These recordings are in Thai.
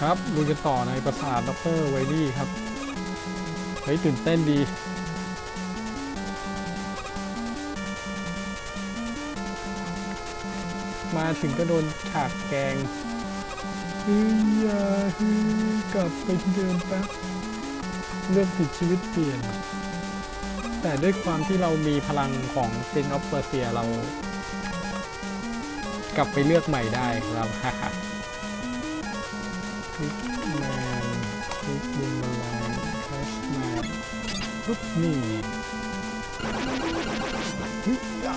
ครับดูกันต่อในปราสาทด็อกเตอร์ไวลี่ครับ เฮ้ย ตื่นเต้นดี มาถึงก็โดนฉากแกงเฮ้ยอย่าเฮ้ยกลับไปที่เดิมแป๊บเรื่องผิดชีวิตเปลี่ยน แต่ด้วยความที่เรามีพลังของเซนออฟเปอร์เซียเรา กลับไปเลือกใหม่ได้ครับฮ่าฮ่าคลิก แมนคลิกบูมแมนแคชแมนปุ๊บนี่ฮึยยะ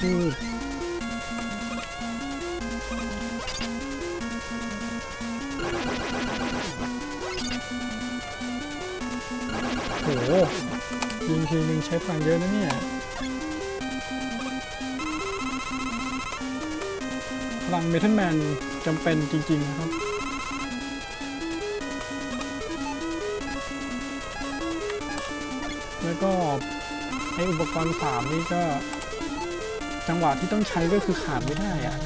พูดโหยิงทีนึงใช้พลังเยอะนะเนี่ยพลังเมทัลแมนจำเป็นจริง ๆ นะครับ แล้วก็ไออุปกรณ์สามนี่ก็ จังหวะที่ต้องใช้ก็คือขาดไม่ได้อะ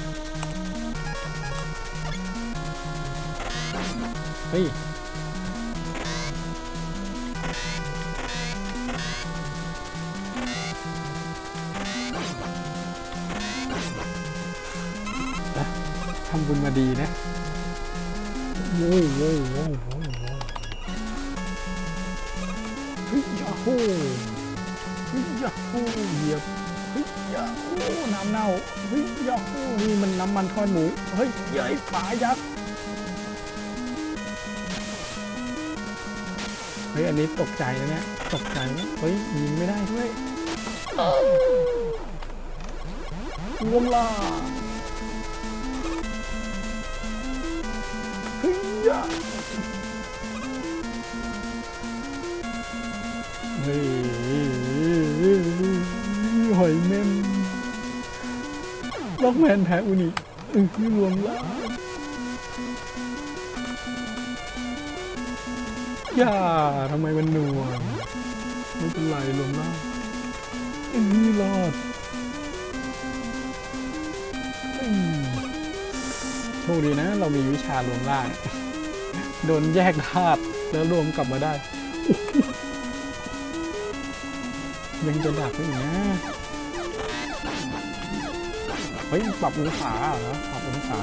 เฮ้ยทำบุญมาดีนะโว้ยโว้ยโว้ยโว้ยโว้ย เฮ้ยยาฮูเฮ้ยยาฮูเหยียบเฮ้ยยาฮูน้ำเน่าเฮ้ยยาฮูนี่มันน้ำมันทอดหมูเฮ้ยใหญ่ฝายักษ์เฮ้ยอันนี้ตกใจนะเนี่ยตกใจนะเฮ้ยยิงไม่ได้ด้วยรวมล่าเฮ้ยยะ ล็อกแมนแพ้อุนิอือรวมแล้วอย่าทำไมมันหนัวไม่เป็นไรรวมแล้วอือรอดโชคดีนะ เรามีวิชารวมร่าง โดนแยกธาตุแล้วรวมกลับมาได้ ยังจะดักไว้อีกนะ เฮ้ยปรับองศาเหรอปรับองศา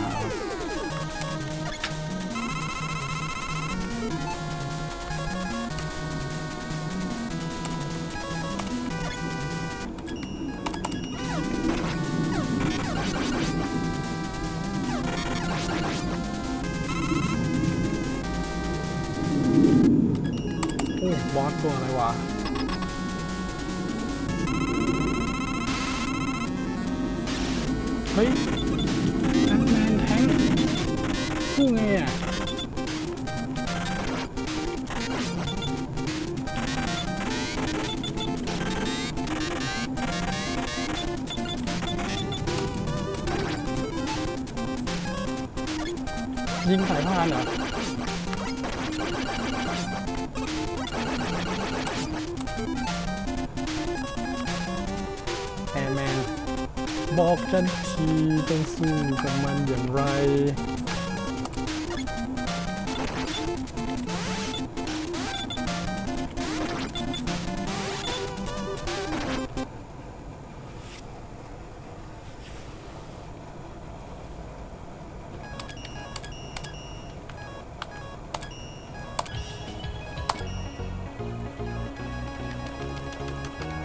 โอ้บอสตัวอะไรวะ เฮ้ยแบทแมนแทงค์สู้ไงอะยิงสายพานเหรอ บอกฉันทีต้องสู้กับมันอย่างไร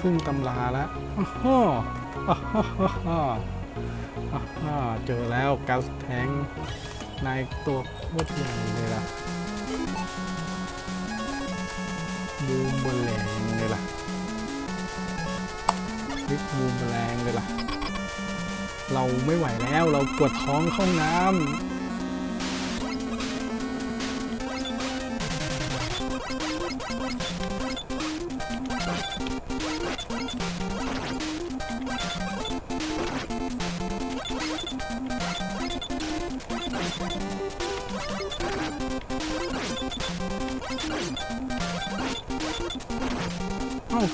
พึ่งตำราแล้วอ้อ ฮ่าเจอแล้วกัสแทงนายตัวโคตรใหญ่เลยล่ะบูมบอร์แรงเลยล่ะบิ๊กบูมบอร์แรงเลยล่ะ เราไม่ไหวแล้วเราปวดท้องเข้าน้ำ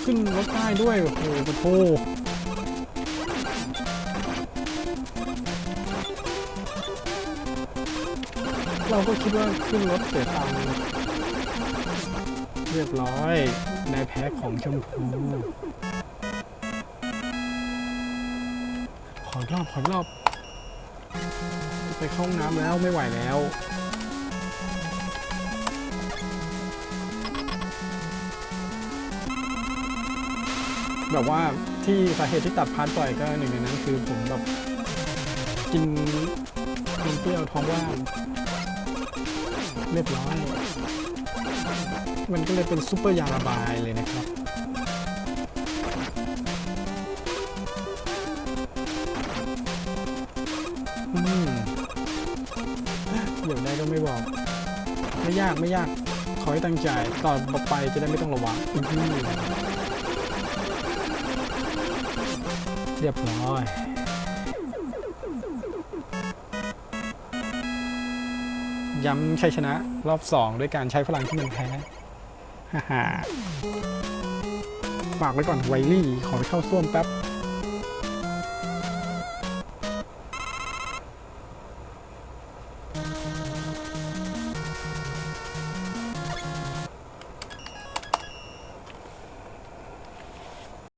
ขึ้นรถได้ด้วย โอ้โหปะโทเราก็คิดว่าขึ้นรถเสียตังค์เรียบร้อยในแพ็คของชมพู ขออีกรอบขออีกรอบ ไปเข้าห้องน้ำแล้วไม่ไหวแล้ว แบบว่าที่สาเหตุที่ตัดพาร์ทบ่อยก็หนึ่งในนั้นคือผมแบบกินกินเปรี้ยวท้องว่างเรียบร้อย มันก็เลยเป็นซุปเปอร์ยาระบายเลยนะครับอืมอยากได้ก็ไม่บอก ไม่ยากไม่ยาก ขอให้ตั้งใจ ต่อไปจะได้ไม่ต้องระวังอื้อหือ เรียบร้อยย้ำชัยชนะรอบ 2 ด้วยการใช้พลังที่มันแพ้ฮ่าฮ่าฝากไว้ก่อนไวลี่ขอไปเข้าส้วมแป๊บ